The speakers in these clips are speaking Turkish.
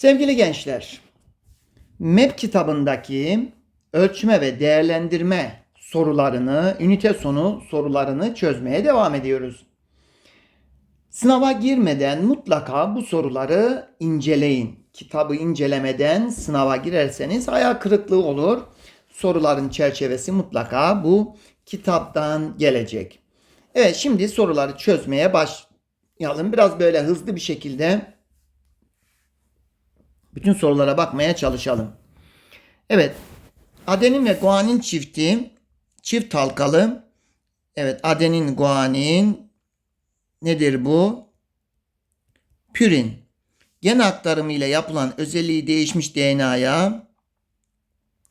Sevgili gençler, MEP kitabındaki ölçme ve değerlendirme sorularını, ünite sonu sorularını çözmeye devam ediyoruz. Sınava girmeden mutlaka bu soruları inceleyin. Kitabı incelemeden sınava girerseniz hayal kırıklığı olur. Soruların çerçevesi mutlaka bu kitaptan gelecek. Evet şimdi soruları çözmeye başlayalım. Biraz böyle hızlı bir şekilde bütün sorulara bakmaya çalışalım. Evet. Adenin ve guanin çifti çift halkalı. Evet adenin guanin nedir bu? Pürin. Gen aktarımı ile yapılan özelliği değişmiş DNA'ya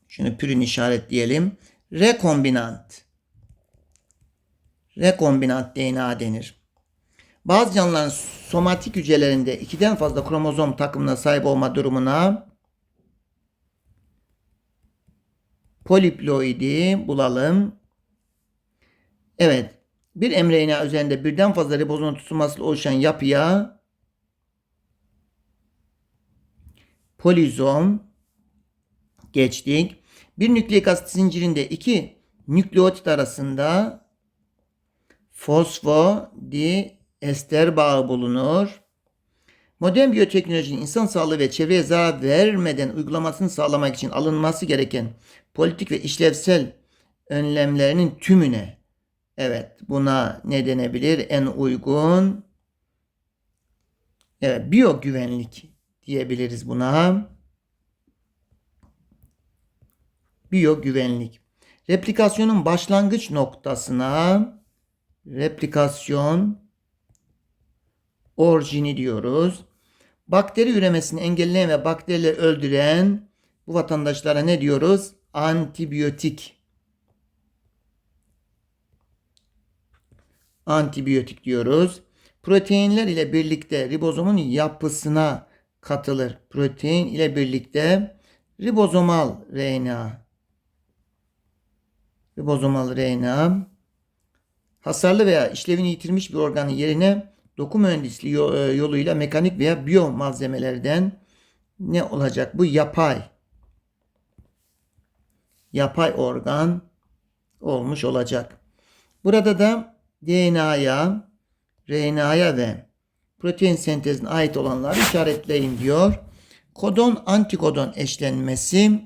şunu pürin işaretleyelim. Rekombinant. Rekombinant DNA denir. Bazı canlıların somatik hücrelerinde ikiden fazla kromozom takımına sahip olma durumuna poliploidi bulalım. Evet. Bir mRNA üzerinde birden fazla ribozom tutulmasıyla oluşan yapıya polizom geçtik. Bir nükleik asit zincirinde iki nükleotit arasında fosfodiester bağı bulunur. Modern biyoteknolojinin insan sağlığı ve çevreye zarar vermeden uygulamasını sağlamak için alınması gereken politik ve işlevsel önlemlerinin tümüne evet buna ne denebilir? En uygun evet biyo güvenlik diyebiliriz buna. Biyo güvenlik. Replikasyonun başlangıç noktasına replikasyon orijini diyoruz. Bakteri üremesini engelleyen ve bakterileri öldüren bu vatandaşlara ne diyoruz? Antibiyotik. Antibiyotik diyoruz. Proteinler ile birlikte ribozomun yapısına katılır. Protein ile birlikte ribozomal RNA. Ribozomal RNA hasarlı veya işlevini yitirmiş bir organın yerine doku mühendisliği yoluyla mekanik veya biyo malzemelerden ne olacak? Bu yapay. Yapay organ olmuş olacak. Burada da DNA'ya, RNA'ya ve protein sentezine ait olanları işaretleyin diyor. Kodon antikodon eşlenmesi.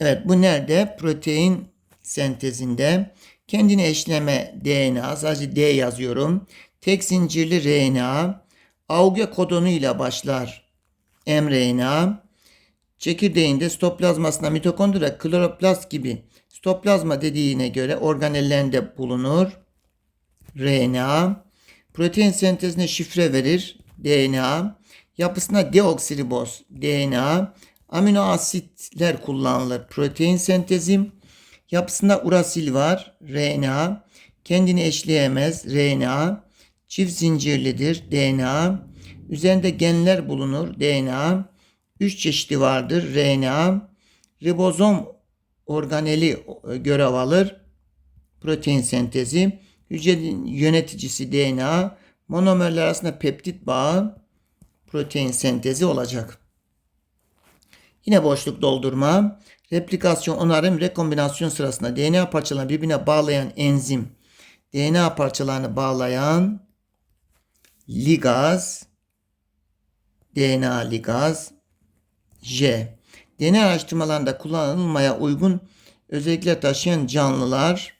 Evet bu nerede? Protein sentezinde. Kendini eşleme DNA sadece D yazıyorum. Tek zincirli RNA Auge kodonu ile başlar. mRNA çekirdeğinde stoplazmasında mitokondri kloroplast gibi stoplazma dediğine göre organellerinde bulunur. RNA protein sentezine şifre verir. DNA yapısına deoksiriboz DNA amino asitler kullanılır. Protein sentezi Yapısında urasil var. RNA. Kendini eşleyemez. RNA. Çift zincirlidir. DNA. Üzerinde genler bulunur. DNA. Üç çeşidi vardır. RNA. Ribozom organeli görev alır. Protein sentezi. Hücrenin yöneticisi DNA. Monomerler arasında peptit bağı protein sentezi olacak. Yine boşluk doldurma. Replikasyon, onarım, rekombinasyon sırasında DNA parçalarını birbirine bağlayan enzim, DNA parçalarını bağlayan ligaz, DNA ligaz, J. DNA araştırmalarında kullanılmaya uygun özellikler taşıyan canlılar,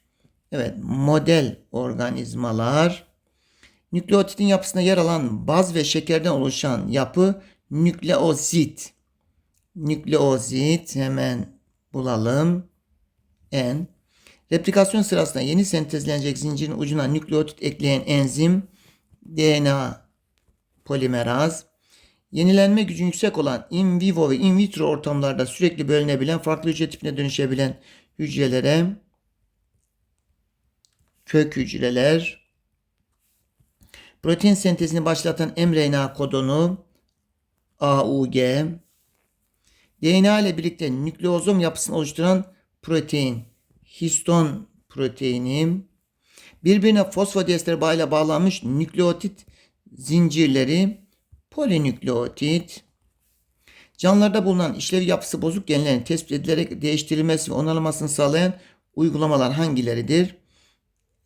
evet model organizmalar, nükleotitin yapısında yer alan baz ve şekerden oluşan yapı nükleozit. Nükleozit hemen bulalım. N. Replikasyon sırasında yeni sentezlenecek zincirin ucuna nükleotit ekleyen enzim DNA polimeraz. Yenilenme gücü yüksek olan in vivo ve in vitro ortamlarda sürekli bölünebilen farklı hücre tipine dönüşebilen hücrelere kök hücreler. Protein sentezini başlatan mRNA kodonu AUG DNA ile birlikte nükleozom yapısını oluşturan protein, histon proteini, birbirine fosfodiester bağıyla bağlanmış nükleotit zincirleri Polinükleotit Canlılarda bulunan işlev yapısı bozuk genlerin tespit edilerek değiştirilmesi ve onarılmasını sağlayan uygulamalar hangileridir?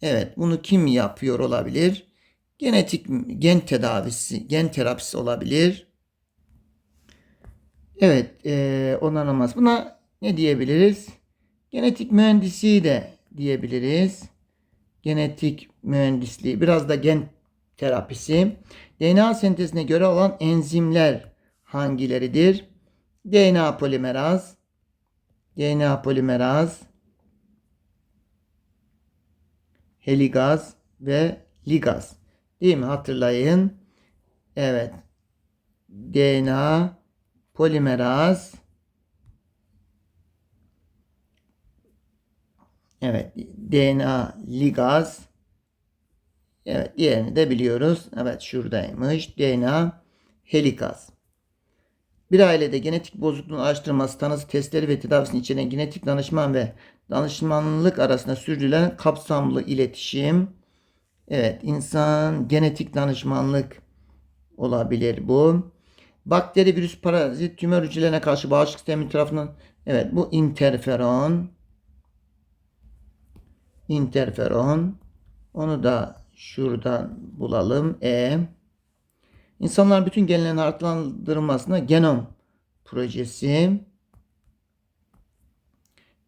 Evet, bunu kim yapıyor olabilir? Genetik gen tedavisi, gen terapisi olabilir. Evet, e, onarılmaz. Buna ne diyebiliriz? Genetik mühendisliği de diyebiliriz. Genetik mühendisliği, biraz da gen terapisi. DNA sentezine göre olan enzimler hangileridir? DNA polimeraz, DNA polimeraz, heligaz ve ligaz. Değil mi? Hatırlayın. Evet. DNA polimeraz Evet. DNA ligaz Evet. Diğerini de biliyoruz. Evet. Şuradaymış. DNA helikaz. Bir ailede genetik bozukluğun araştırılması, tanısı, testleri ve tedavisini içeren genetik danışman ve danışmanlık arasında sürdürülen kapsamlı iletişim. Evet, insan genetik danışmanlık olabilir bu. Bakteri, virüs, parazit, tümör hücrelerine karşı bağışıklık sistemi tarafından evet bu interferon. Interferon. Onu da şuradan bulalım. E. İnsanların bütün genlerin haritalandırılmasına genom projesi.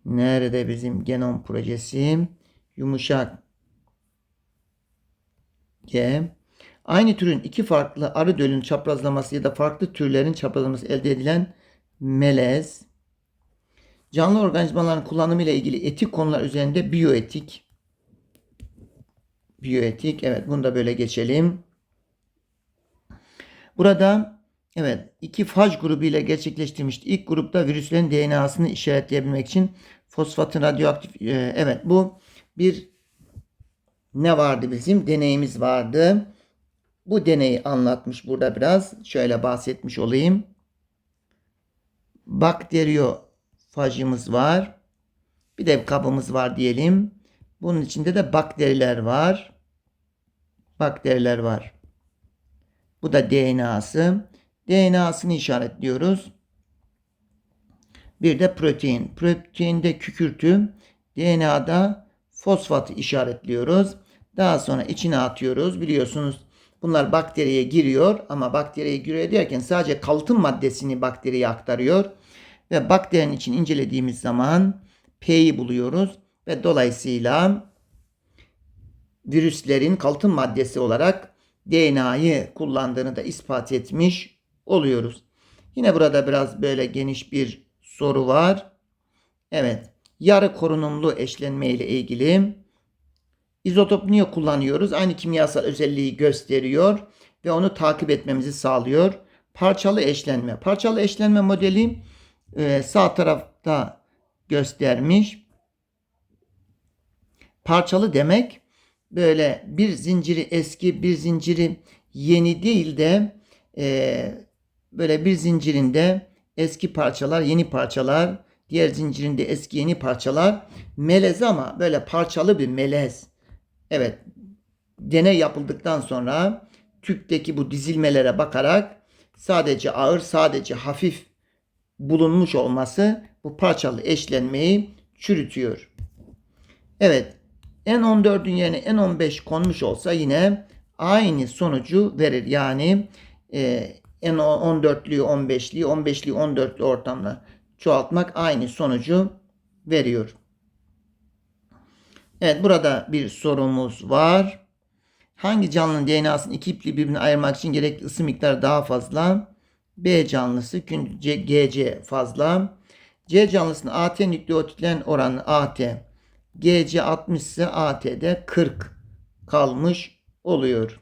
Nerede bizim genom projesi? Yumuşak G. Aynı türün iki farklı arı dölünün çaprazlaması ya da farklı türlerin çaprazlaması elde edilen melez. Canlı organizmaların kullanımı ile ilgili etik konular üzerinde biyoetik. Biyoetik. Evet bunu da böyle geçelim. Burada evet iki faj grubu ile gerçekleştirmişti. İlk grupta virüslerin DNA'sını işaretleyebilmek için fosfatın radyoaktif e, evet bu bir ne vardı bizim deneyimiz vardı. Bu deneyi anlatmış burada biraz. Şöyle bahsetmiş olayım. Bakteriyofajımız var. Bir de kabımız var diyelim. Bunun içinde de bakteriler var. Bakteriler var. Bu da DNA'sı. DNA'sını işaretliyoruz. Bir de protein. Proteinde kükürtü, DNA'da fosfatı işaretliyoruz. Daha sonra içine atıyoruz. Biliyorsunuz bunlar bakteriye giriyor ama bakteriye giriyor derken sadece kalıtım maddesini bakteriye aktarıyor. Ve bakterinin için incelediğimiz zaman P'yi buluyoruz ve dolayısıyla virüslerin kalıtım maddesi olarak DNA'yı kullandığını da ispat etmiş oluyoruz. Yine burada biraz böyle geniş bir soru var. Evet. Yarı korunumlu eşlenme ile ilgili izotop niye kullanıyoruz? Aynı kimyasal özelliği gösteriyor ve onu takip etmemizi sağlıyor. Parçalı eşlenme. Parçalı eşlenme modeli e, sağ tarafta göstermiş. Parçalı demek böyle bir zinciri eski bir zinciri yeni değil de e, böyle bir zincirinde eski parçalar yeni parçalar diğer zincirinde eski yeni parçalar melez ama böyle parçalı bir melez. Evet deney yapıldıktan sonra tüpteki bu dizilmelere bakarak sadece ağır sadece hafif bulunmuş olması bu parçalı eşlenmeyi çürütüyor. Evet N14'ün yerine N15 konmuş olsa yine aynı sonucu verir. Yani e, N14'lüyü 15'liyi 15'liyi 14'lü ortamla çoğaltmak aynı sonucu veriyor. Evet burada bir sorumuz var. Hangi canlının DNA'sını iki iple birbirine ayırmak için gerekli ısı miktarı daha fazla? B canlısı GC fazla. C canlısının AT nükleotitlerin oranı AT GC 60 ise AT'de 40 kalmış oluyor.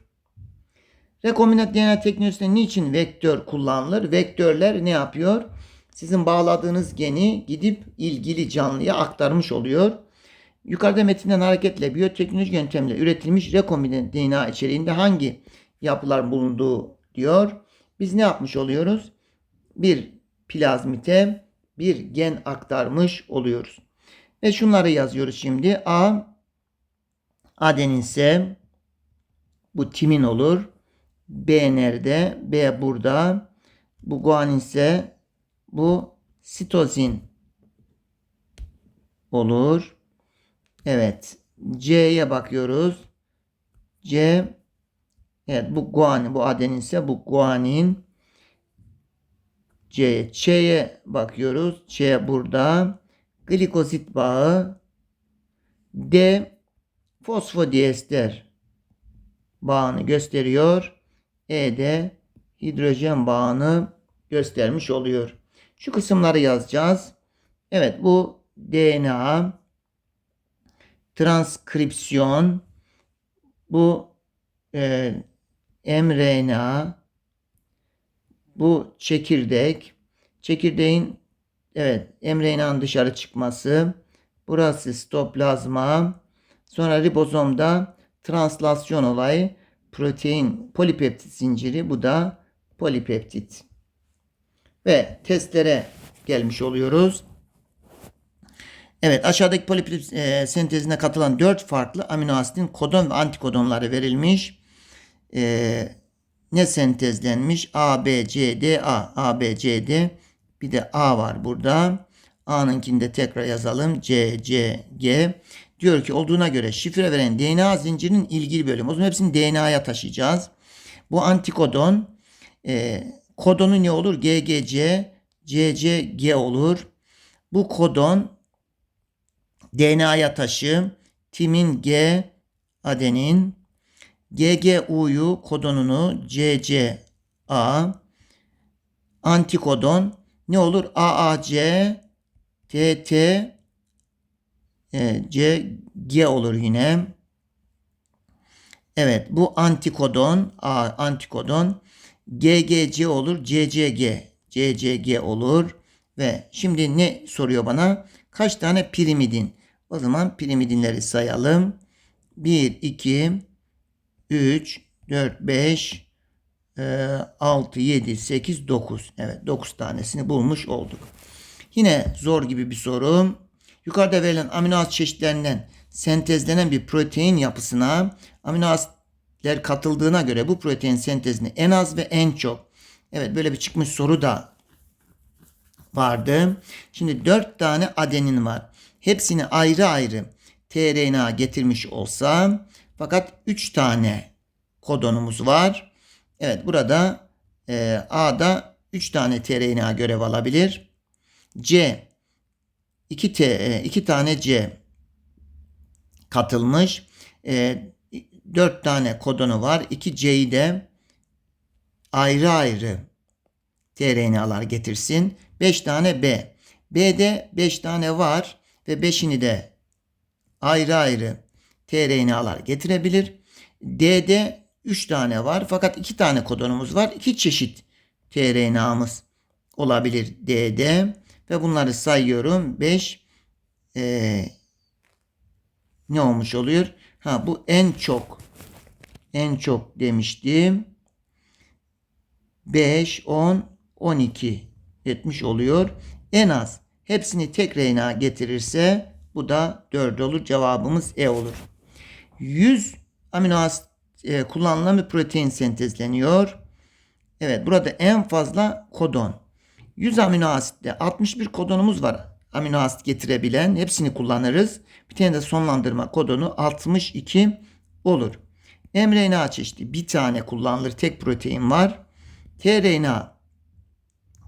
Rekombinant DNA teknolojisinde niçin vektör kullanılır? Vektörler ne yapıyor? Sizin bağladığınız geni gidip ilgili canlıya aktarmış oluyor. Yukarıda metinden hareketle biyoteknoloji yöntemle üretilmiş rekombinant DNA içeriğinde hangi yapılar bulunduğu diyor. Biz ne yapmış oluyoruz? Bir plazmite bir gen aktarmış oluyoruz. Ve şunları yazıyoruz şimdi. A adenin ise bu timin olur. B nerede? B burada. Bu guanin ise bu sitozin olur. Evet. C'ye bakıyoruz. C Evet bu guanin bu adenin ise bu guanin. C Ç'ye bakıyoruz. Ç burada. Glikozit bağı. D fosfodiester bağını gösteriyor. E de hidrojen bağını göstermiş oluyor. Şu kısımları yazacağız. Evet bu DNA transkripsiyon. Bu e, mRNA. Bu çekirdek. Çekirdeğin evet mRNA'nın dışarı çıkması. Burası stoplazma. Sonra ribozomda translasyon olayı. Protein polipeptit zinciri. Bu da polipeptit. Ve testlere gelmiş oluyoruz. Evet aşağıdaki polipeptit e, sentezine katılan 4 farklı amino asitin kodon ve antikodonları verilmiş. E, ne sentezlenmiş? A, B, C, D, A. A, B, C, D. Bir de A var burada. A'nınkini de tekrar yazalım. C, C, G. Diyor ki olduğuna göre şifre veren DNA zincirinin ilgili bölümü. O zaman hepsini DNA'ya taşıyacağız. Bu antikodon e, kodonu ne olur? GGC, CCG olur. Bu kodon DNA'ya taşı timin G adenin GGU'yu kodonunu CCA antikodon ne olur? AAC TT e, CG olur yine. Evet bu antikodon A antikodon GGC olur CCG CCG olur ve şimdi ne soruyor bana? Kaç tane pirimidin? O zaman pirimidinleri sayalım. 1, 2, 3, 4, 5, 6, 7, 8, 9. Evet 9 tanesini bulmuş olduk. Yine zor gibi bir soru. Yukarıda verilen amino asit çeşitlerinden sentezlenen bir protein yapısına amino asitler katıldığına göre bu protein sentezini en az ve en çok. Evet böyle bir çıkmış soru da vardı. Şimdi 4 tane adenin var. Hepsini ayrı ayrı tRNA getirmiş olsa fakat 3 tane kodonumuz var. Evet burada e, A'da 3 tane tRNA görev alabilir. C 2 T 2 tane C katılmış. E, 4 tane kodonu var. 2 C'yi de ayrı ayrı tRNA'lar getirsin. 5 tane B. B'de 5 tane var ve 5'ini de ayrı ayrı tRNA'lar getirebilir. D'de 3 tane var fakat 2 tane kodonumuz var. 2 çeşit tRNA'mız olabilir D'de ve bunları sayıyorum. 5 ee, ne olmuş oluyor? Ha bu en çok en çok demiştim. 5, 10, 12 etmiş oluyor. En az hepsini tek RNA getirirse bu da 4 olur. Cevabımız E olur. 100 amino asit e, kullanılan bir protein sentezleniyor. Evet burada en fazla kodon. 100 amino asitte 61 kodonumuz var. Amino asit getirebilen hepsini kullanırız. Bir tane de sonlandırma kodonu 62 olur. mRNA çeşidi bir tane kullanılır. Tek protein var. tRNA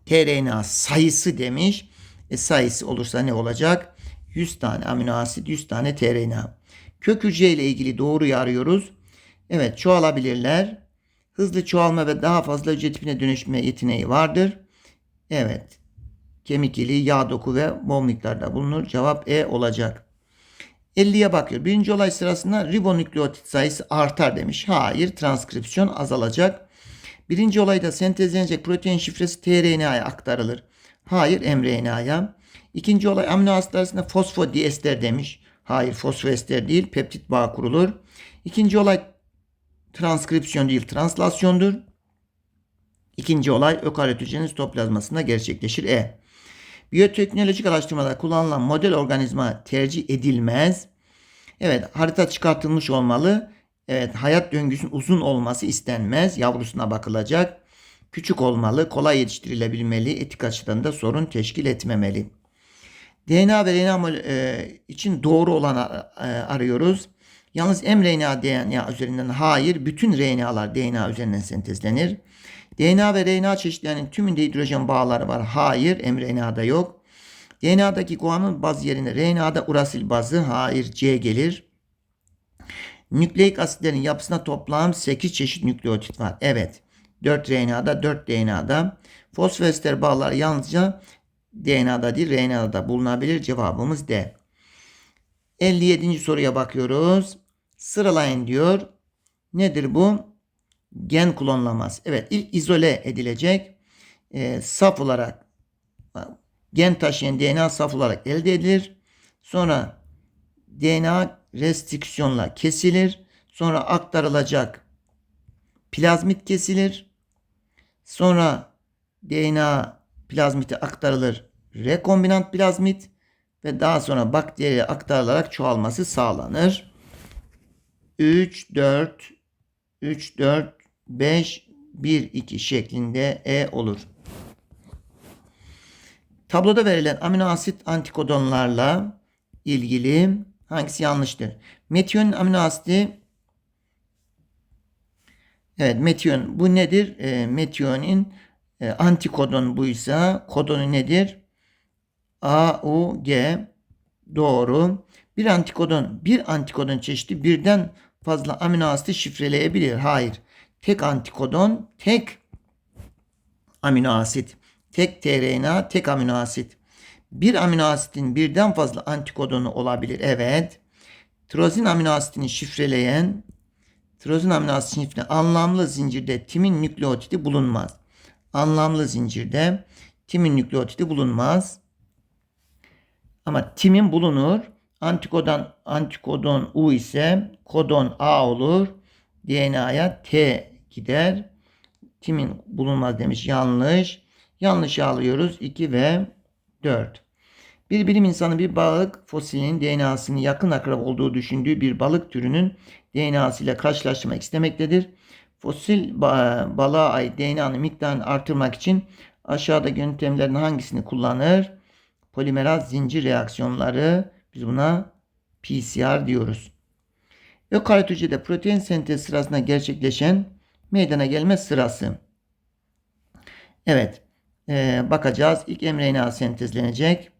tRNA sayısı demiş. E sayısı olursa ne olacak? 100 tane amino asit, 100 tane tRNA. Kök hücre ile ilgili doğruyu arıyoruz. Evet çoğalabilirler. Hızlı çoğalma ve daha fazla hücre tipine dönüşme yeteneği vardır. Evet. Kemik iliği, yağ doku ve bol miktarda bulunur. Cevap E olacak. 50'ye bakıyor. Birinci olay sırasında ribonükleotit sayısı artar demiş. Hayır transkripsiyon azalacak. Birinci olayda sentezlenecek protein şifresi tRNA'ya aktarılır. Hayır mRNA'ya. İkinci olay amino asitler arasında fosfodiester demiş. Hayır fosfoester değil peptit bağ kurulur. İkinci olay transkripsiyon değil translasyondur. İkinci olay ökaryot hücrenin sitoplazmasında gerçekleşir. E. Biyoteknolojik araştırmada kullanılan model organizma tercih edilmez. Evet harita çıkartılmış olmalı. Evet hayat döngüsünün uzun olması istenmez. Yavrusuna bakılacak. Küçük olmalı, kolay yetiştirilebilmeli, etik açıdan da sorun teşkil etmemeli. DNA ve RNA e, için doğru olanı e, arıyoruz. Yalnız mRNA DNA üzerinden hayır, bütün RNA'lar DNA üzerinden sentezlenir. DNA ve RNA çeşitlerinin tümünde hidrojen bağları var. Hayır, mRNA'da yok. DNA'daki guanin baz yerine RNA'da urasil bazı. Hayır, C gelir. Nükleik asitlerin yapısına toplam 8 çeşit nükleotit var. Evet. 4 RNA'da, 4 DNA'da. Fosfoester bağlar yalnızca DNA'da değil, RNA'da bulunabilir. Cevabımız D. 57. soruya bakıyoruz. Sıralayın diyor. Nedir bu? Gen klonlaması. Evet, ilk izole edilecek. Ee, saf olarak gen taşıyan DNA saf olarak elde edilir. Sonra DNA restriksiyonla kesilir. Sonra aktarılacak plazmit kesilir. Sonra DNA plazmiti aktarılır rekombinant plazmit ve daha sonra bakteriye aktarılarak çoğalması sağlanır. 3 4 3 4 5 1 2 şeklinde E olur. Tabloda verilen amino asit antikodonlarla ilgili hangisi yanlıştır? Metionin amino asidi Evet metion bu nedir? E, metionin e, antikodon buysa kodonu nedir? A, U, G doğru. Bir antikodon bir antikodon çeşidi birden fazla amino asiti şifreleyebilir. Hayır. Tek antikodon tek amino asit. Tek tRNA tek amino asit. Bir amino asitin birden fazla antikodonu olabilir. Evet. Tirozin amino asitini şifreleyen tirozin asitini şifreleyen anlamlı zincirde timin nükleotidi bulunmaz. Anlamlı zincirde timin nükleotidi bulunmaz. Ama timin bulunur. Antikodon antikodon U ise kodon A olur. DNA'ya T gider. Timin bulunmaz demiş. Yanlış. Yanlış alıyoruz. 2 ve 4. Bir bilim insanı bir balık fosilinin DNA'sını yakın akrab olduğu düşündüğü bir balık türünün DNA'sı ile karşılaştırmak istemektedir. Fosil balığa ait DNA'nın miktarını artırmak için aşağıdaki yöntemlerin hangisini kullanır? Polimeraz zincir reaksiyonları biz buna PCR diyoruz. Ökaryot protein sentezi sırasında gerçekleşen meydana gelme sırası. Evet. Ee, bakacağız. İlk mRNA sentezlenecek.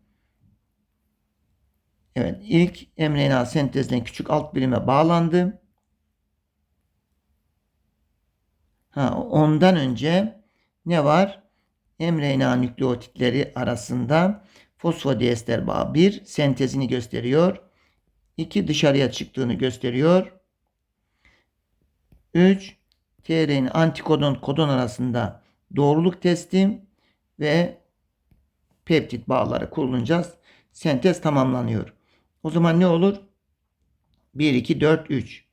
Evet. ilk mRNA sentezlenen küçük alt birime bağlandı. Ha, ondan önce ne var? mRNA nükleotitleri arasında fosfodiester bağı 1 sentezini gösteriyor. 2 dışarıya çıktığını gösteriyor. 3 tRNA antikodon kodon arasında doğruluk testi ve peptit bağları kurulunca sentez tamamlanıyor. O zaman ne olur? 1 2 4 3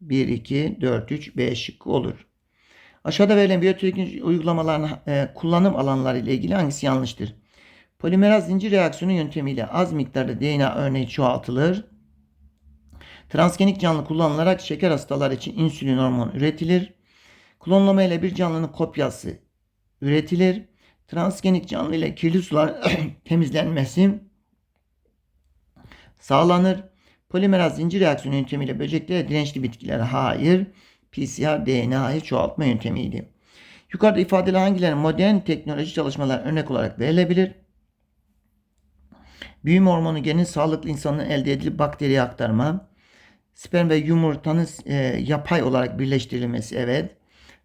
1 2 4 3 B şıkkı olur. Aşağıda verilen biyoteknik uygulamaların e, kullanım alanları ile ilgili hangisi yanlıştır? Polimeraz zincir reaksiyonu yöntemiyle az miktarda DNA örneği çoğaltılır. Transgenik canlı kullanılarak şeker hastaları için insülin hormon üretilir. Klonlama ile bir canlının kopyası üretilir. Transgenik canlı ile kirli sular temizlenmesi sağlanır. Polimeraz zincir reaksiyonu yöntemiyle böceklere dirençli bitkiler hayır. PCR DNA'yı çoğaltma yöntemiydi. Yukarıda ifadeli hangileri modern teknoloji çalışmalar örnek olarak verilebilir? Büyüme hormonu genin sağlıklı insanın elde edilip bakteriye aktarma. Sperm ve yumurtanın e, yapay olarak birleştirilmesi evet.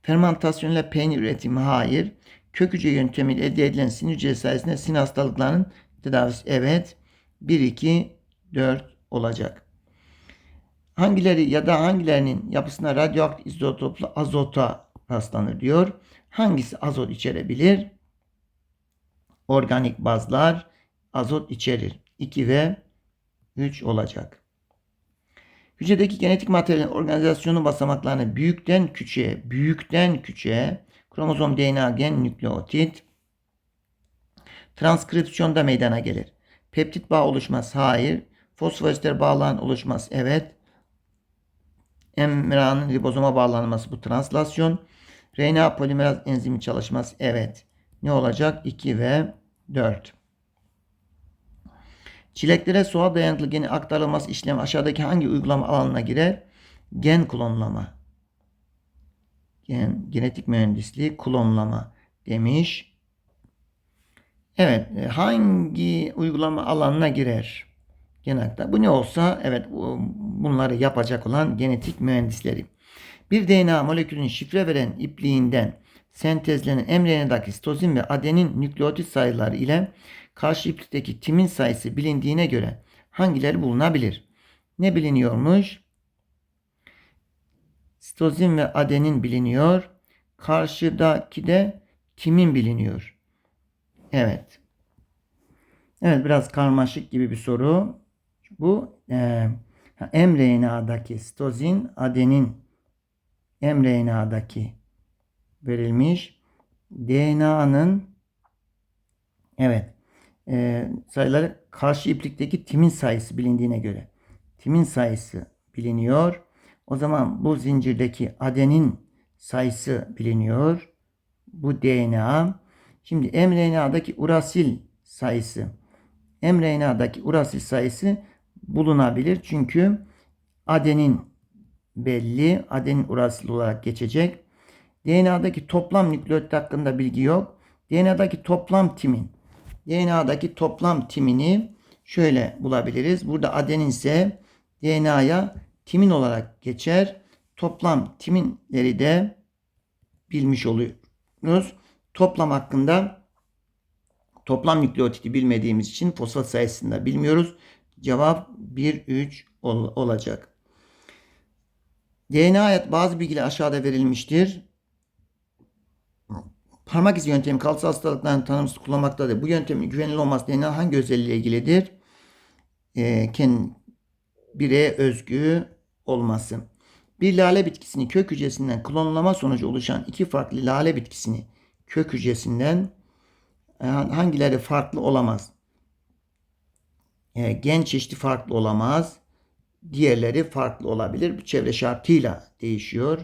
Fermentasyon ile peynir üretimi hayır. Kök hücre yöntemiyle elde edilen sinir hücre sayesinde sinir hastalıklarının tedavisi evet. 1, 2, 4 olacak. Hangileri ya da hangilerinin yapısına radyoaktif izotoplu azota rastlanır diyor. Hangisi azot içerebilir? Organik bazlar azot içerir. 2 ve 3 olacak. Hücredeki genetik materyalin organizasyonu basamaklarını büyükten küçüğe, büyükten küçüğe, kromozom, DNA, gen, nükleotit, transkripsiyonda meydana gelir. Peptit bağ oluşmaz. Hayır. Fosfoester bağlan oluşmaz. Evet. mRNA'nın ribozoma bağlanması bu translasyon. RNA polimeraz enzimi çalışması evet. Ne olacak? 2 ve 4. Çileklere soğa dayanıklı geni aktarılması işlemi aşağıdaki hangi uygulama alanına girer? Gen klonlama. Gen, genetik mühendisliği klonlama demiş. Evet, e, hangi uygulama alanına girer? Gen aktar. Bu ne olsa evet bu- bunları yapacak olan genetik mühendisleri. Bir DNA molekülünün şifre veren ipliğinden sentezlenen mRNA'daki sitozin ve adenin nükleotit sayıları ile karşı iplikteki timin sayısı bilindiğine göre hangileri bulunabilir? Ne biliniyormuş? Sitozin ve adenin biliniyor. Karşıdaki de timin biliniyor. Evet. Evet biraz karmaşık gibi bir soru. Bu e, mRNA'daki sitozin, adenin mRNA'daki verilmiş. DNA'nın evet e, sayıları karşı iplikteki timin sayısı bilindiğine göre. Timin sayısı biliniyor. O zaman bu zincirdeki adenin sayısı biliniyor. Bu DNA. Şimdi mRNA'daki urasil sayısı. mRNA'daki urasil sayısı bulunabilir. Çünkü adenin belli. Adenin urasil olarak geçecek. DNA'daki toplam nükleotit hakkında bilgi yok. DNA'daki toplam timin. DNA'daki toplam timini şöyle bulabiliriz. Burada adenin ise DNA'ya timin olarak geçer. Toplam timinleri de bilmiş oluyoruz. Toplam hakkında toplam nükleotidi bilmediğimiz için fosfat sayısını da bilmiyoruz. Cevap 1 3 ol- olacak. DNA hayat bazı bilgiler aşağıda verilmiştir. Parmak izi yöntemi kalıtsal hastalıkların tanımsız kullanmaktadır. Bu yöntemin güvenilir olması DNA hangi özelliğiyle ilgilidir? Ee, kendi bireye özgü olması. Bir lale bitkisini kök hücresinden klonlama sonucu oluşan iki farklı lale bitkisini kök hücresinden e, hangileri farklı olamaz? E, gen çeşidi farklı olamaz. Diğerleri farklı olabilir. Bu çevre şartıyla değişiyor.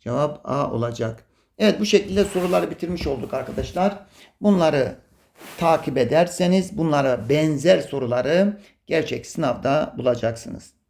Cevap A olacak. Evet bu şekilde soruları bitirmiş olduk arkadaşlar. Bunları takip ederseniz bunlara benzer soruları gerçek sınavda bulacaksınız.